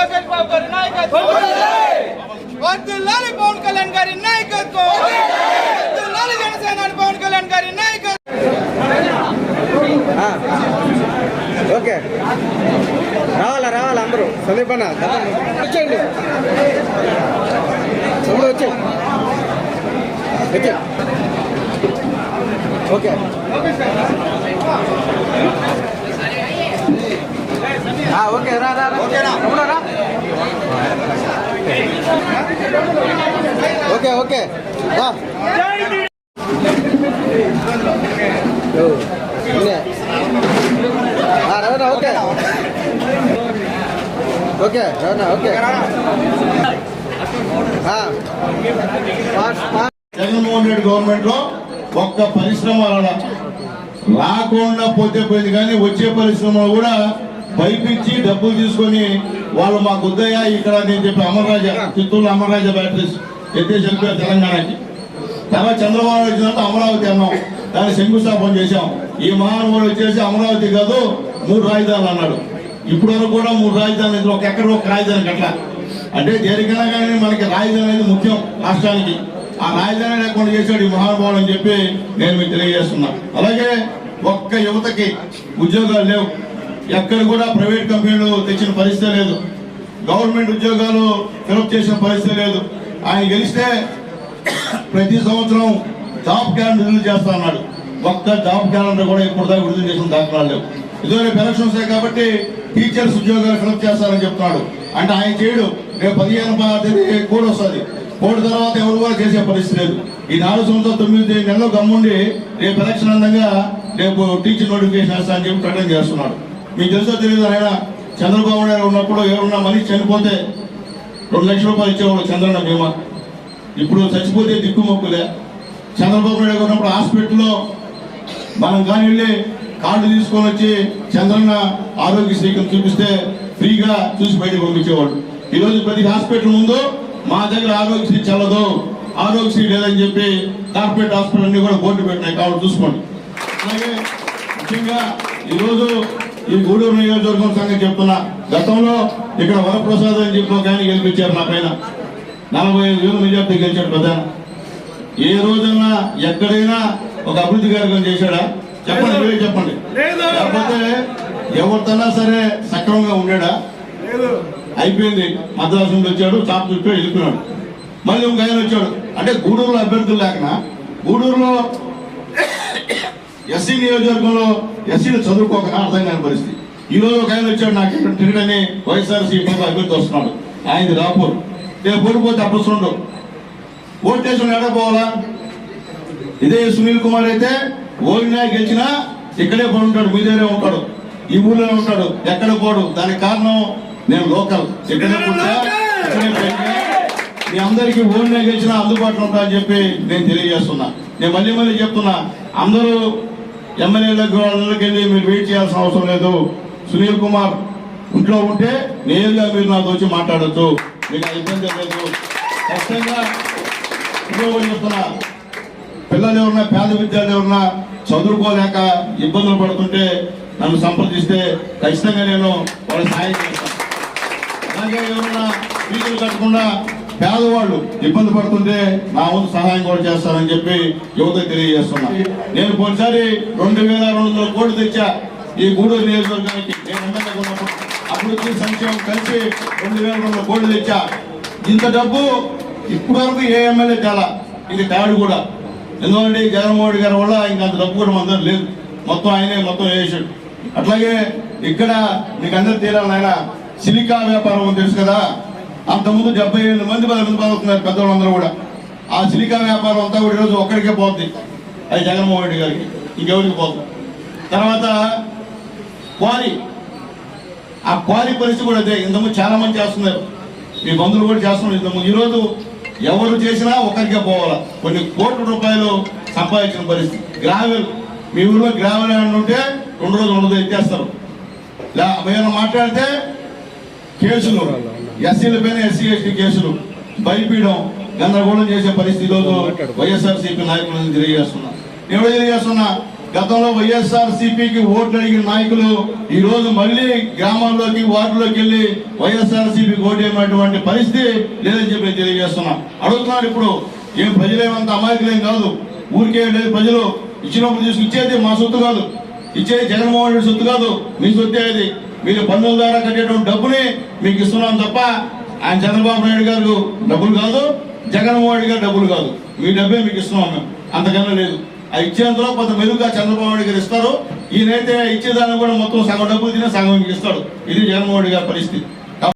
లోకేష్ బాబు గారి నాయకత్వం. వర్ధిల్లాలి పవన్ కళ్యాణ్ గారి నాయకత్వం. వర్ధిల్లాలి జనసేన పవన్ కళ్యాణ్ గారి నాయకత్వం. ఓకే. రావాలా రావాలా అందరూ? సందీప్ వచ్చేయండి. తమ్ముడు వచ్చే. వచ్చే. ఓకే ఆ, ఓకే రా రా రా. ఓకే ఓకే రా. Ravana okay okay Ravana okay. Jaganmohan Reddy గవర్నమెంట్లో ఒక్క పరిశ్రమ. రాకుండా పోతే పోయింది కానీ వచ్చే పరిశ్రమలు కూడా పైపించి డబ్బులు తీసుకొని వాళ్ళు మాకు వద్దయ్యా ఇక్కడ నేను చెప్పి అమర్రాజ చిత్తూరు అమర్రాజ బ్యాటరీస్ ఎత్తేసి వెళ్ళిపోయారు తెలంగాణకి. తర్వాత చంద్రబాబు వచ్చినట్టు అమరావతి అన్నాం. దాన్ని శంకుస్థాపన చేశాం. ఈ మహానుభావుడు వచ్చేసి అమరావతి కాదు మూడు రాజధానులు అన్నాడు. ఇప్పుడు వరకు కూడా మూడు రాజధానులు ఒక ఎక్కడ ఒక రాజధాని కట్ల అంటే దేనికైనా కానీ మనకి రాజధాని అనేది ముఖ్యం రాష్ట్రానికి. ఆ రాజధాని లేకుండా చేశాడు ఈ మహానుభావుడు అని చెప్పి నేను మీకు తెలియజేస్తున్నా. అలాగే ఒక్క యువతకి ఉద్యోగాలు లేవు. ఎక్కడ కూడా ప్రైవేట్ కంపెనీలు తెచ్చిన పరిస్థితి లేదు. గవర్నమెంట్ ఉద్యోగాలు ఫిలప్ చేసిన పరిస్థితి లేదు. ఆయన గెలిస్తే ప్రతి సంవత్సరం జాబ్ క్యాలెండర్ రిలీజ్ చేస్తా అన్నాడు. ఒక్క జాబ్ క్యాలెండర్ కూడా ఇప్పుడు దాకా విడుదల చేసిన దాఖలాలు లేవు. ఇదో రేపు ఎలక్షన్స్ కాబట్టి టీచర్స్ ఉద్యోగాలు ఫిలప్ చేస్తారని చెప్తున్నాడు. అంటే ఆయన చేయడు. రేపు పదిహేను తేదీ కోడ్ వస్తుంది. కోడ్ తర్వాత ఎవరు కూడా చేసే పరిస్థితి లేదు. ఈ నాలుగు సంవత్సరాలు తొమ్మిది నెలలో గమ్ముండి రేపు ఎలక్షన్ అందంగా రేపు టీచర్ నోటిఫికేషన్ వేస్తా అని చెప్పి ప్రకటన చేస్తున్నాడు. మీకు తెలుసో తెలియదు ఆయన చంద్రబాబు నాయుడు ఉన్నప్పుడు ఎవరున్నా మనిషి చనిపోతే రెండు లక్షల రూపాయలు ఇచ్చేవాడు చంద్రన్న బీమా. ఇప్పుడు చచ్చిపోతే దిక్కుమొక్కులే చంద్రబాబు నాయుడు ఉన్నప్పుడు హాస్పిటల్లో మనం కానీ వెళ్ళి కార్డు తీసుకొని వచ్చి చంద్రన్న ఆరోగ్యశ్రీకి చూపిస్తే ఫ్రీగా చూసి బయటకు పంపించేవాడు. ఈరోజు ప్రతి హాస్పిటల్ ముందు మా దగ్గర ఆరోగ్యశ్రీ చల్లదు ఆరోగ్యశ్రీ లేదని చెప్పి కార్పొరేట్ హాస్పిటల్ అన్ని కూడా బోర్డు పెట్టినాయి. కాబట్టి చూసుకోండి. అలాగే ముఖ్యంగా ఈరోజు ఈ గూడూరు నియోజకవర్గం సంగతి చెప్తున్నా. గతంలో ఇక్కడ వరప్రసాద్ అని చెప్పి ఒక ఆయన గెలిపించారు నా పైన. నలభై ఐదు వేల మెజార్టీ గెలిచాడు ప్రధాన. ఏ రోజన్నా ఎక్కడైనా ఒక అభివృద్ధి కార్యక్రమం చేశాడా? చెప్పండి మీరే చెప్పండి. లేకపోతే ఎవరితోనా సరే సక్రమంగా ఉన్నాడా అయిపోయింది. మద్రాసు నుండి వచ్చాడు చాప్ చుట్టూ వెళ్ళిపోయాడు మళ్ళీ ఇంకొక ఆయన వచ్చాడు. అంటే గూడూరులో అభ్యర్థులు లేకనా? గూడూరులో ఎస్సీ నియోజకవర్గంలో ఎస్సీలు చదువుకోక అర్థం కాని పరిస్థితి. ఈ రోజు ఒక ఆయన వచ్చాడు నాకు ఇక్కడ టికెట్ అని వైఎస్ఆర్సీపీ అభ్యర్థి వస్తున్నాడు. ఆయనది రాపూర్. నేను ఓడిపోతే అప్పుడు ఓటేషన్ ఎక్కడ పోవాలా? ఇదే సునీల్ కుమార్ అయితే ఓడినా గెలిచినా ఇక్కడే పడి ఉంటాడు మీ దగ్గరే ఉంటాడు. ఈ ఊర్లోనే ఉంటాడు ఎక్కడ పోడు? దానికి కారణం నేను లోకల్. ఇక్కడే పుట్టా ఇక్కడే మీ అందరికీ ఓడినా గెలిచినా అందుబాటులో ఉంటా అని చెప్పి నేను తెలియజేస్తున్నా. నేను మళ్ళీ మళ్ళీ చెప్తున్నా అందరూ ఎమ్మెల్యేలకు వాళ్ళకి వెళ్ళి మీరు వెయిట్ చేయాల్సిన అవసరం లేదు. సునీల్ కుమార్ ఇంట్లో ఉంటే నేరుగా మీరు నాతో వచ్చి మాట్లాడొచ్చు. మీకు ఆ ఇబ్బంది లేదు. ఖచ్చితంగా ఇంకొకటి చెప్తున్నా పిల్లలు ఎవరన్నా పేద విద్యార్థులు ఎవరన్నా చదువుకోలేక ఇబ్బందులు పడుతుంటే నన్ను సంప్రదిస్తే ఖచ్చితంగా నేను వాళ్ళకి సహాయం చేస్తాను. అలాగే ఎవరన్నా ఫీజులు కట్టకుండా పేదవాళ్ళు ఇబ్బంది పడుతుంటే నా వంతు సహాయం కూడా చేస్తానని చెప్పి యువత తెలియజేస్తున్నా. నేను పోయినసారి రెండు వేల రెండు వందల కోట్లు తెచ్చా ఈ గూడూరు నియోజకవర్గానికి. నేను ఎమ్మెల్యేగా ఉన్నప్పుడు అభివృద్ధి సంక్షేమం కలిసి రెండు వేల రెండు వందల కోట్లు తెచ్చా. ఇంత డబ్బు ఇప్పటి వరకు ఏ ఎమ్మెల్యే తేలా? ఇది తేడు కూడా. ఎందుకంటే జగన్మోహన్ రెడ్డి గారి వల్ల ఇంకా అంత డబ్బు కూడా మన లేదు. మొత్తం ఆయనే మొత్తం వేసాడు అట్లాగే ఇక్కడ మీకు అందరు తీరాలి ఆయన సిలికా వ్యాపారం తెలుసు కదా? అంతకుముందు డెబ్బై ఎనిమిది మంది పది మంది బతుకుతున్నారు పెద్దవాళ్ళందరూ కూడా. ఆ సిలికా వ్యాపారం అంతా కూడా ఈరోజు ఒక్కడికే పోతుంది అది జగన్మోహన్ రెడ్డి గారికి. ఇంకెవరికి పోతుంది తర్వాత క్వారీ ఆ క్వారీ పరిస్థితి కూడా అదే. ఇంతకుముందు చాలా మంది చేస్తున్నారు. మీ బంధువులు కూడా చేస్తున్నారు ఇంతకుముందు ఈరోజు ఎవరు చేసినా ఒక్కరికే పోవాలా. కొన్ని కోట్ల రూపాయలు సంపాదించిన పరిస్థితి. గ్రావెల్. మీ ఊళ్ళో గ్రావెల్ ఏమన్నా ఉంటే రెండు రోజులు ఉండదు ఎత్తేస్తారు. లే ఏమైనా మాట్లాడితే కేసులు. ఎస్సీల పైన ఎస్సీ ఎస్టీ కేసులు భయపీయడం గందరగోళం చేసే పరిస్థితిలో ఈరోజు వైఎస్ఆర్సీపీ నాయకులను తెలియజేస్తున్నా. నేను తెలియజేస్తున్నా గతంలో వైఎస్ఆర్ సిపికి ఓట్లు అడిగిన నాయకులు ఈ రోజు మళ్ళీ గ్రామాల్లోకి వార్డులోకి వెళ్ళి వైఎస్ఆర్ సిపికి పరిస్థితి లేదని చెప్పి తెలియజేస్తున్నా. అడుగుతున్నారు ఇప్పుడు ఏం ప్రజలేమంత అమాయకులేం కాదు. ఊరికే లేదు ప్రజలు ఇచ్చినప్పుడు తీసుకు ఇచ్చేది మా సొత్తు కాదు. ఇచ్చేది జగన్మోహన్ రెడ్డి సొత్తు కాదు. మీ సొత్తే అది. మీరు పన్నుల ద్వారా కట్టేటువంటి డబ్బుని మీకు ఇస్తున్నాం తప్ప ఆయన చంద్రబాబు నాయుడు గారు డబ్బులు కాదు జగన్మోహన్ రెడ్డి గారు డబ్బులు కాదు. మీ డబ్బే మీకు ఇస్తున్నాం మేము అంతకన్నా లేదు. ఆ ఇచ్చేందులో కొంత మెరుగ్గా చంద్రబాబు నాయుడు గారు ఇస్తారు. ఈయనైతే ఇచ్చేదాన్ని కూడా మొత్తం సగం డబ్బులు తినే సగం మీకు ఇస్తాడు. ఇది జగన్మోహన్ రెడ్డి గారి పరిస్థితి.